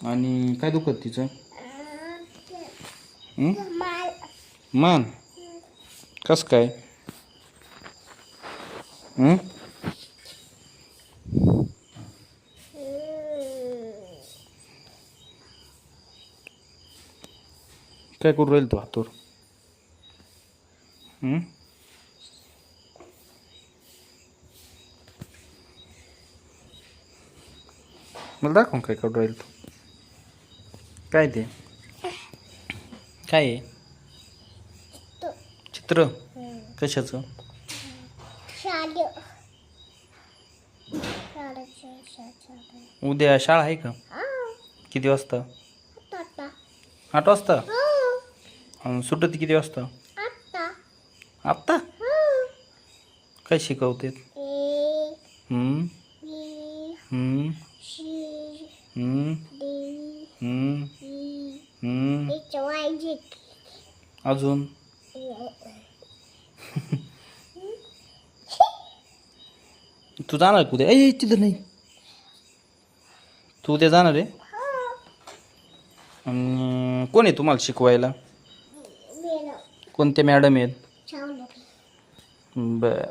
आणि काय दुखत तिचं हं? मान कस काय हं? काय करू राहील तू हातोर हं? मला दाखव काय करू राहील तू काय ते? काय आहे? चित्र? कशाचं? उद्या शाळा आहे का? किती वाजता? आठ वाजता. अन् सुटत किती वाजता? आत्ता काय शिकवते हम्म. हम्म. हम्म हम्म अजून? तू जाणार उद्या ए तिथं नाही. तू उद्या जाणार आहे? कोण आहे तुम्हाला शिकवायला? कोणते मॅडम आहेत? बर.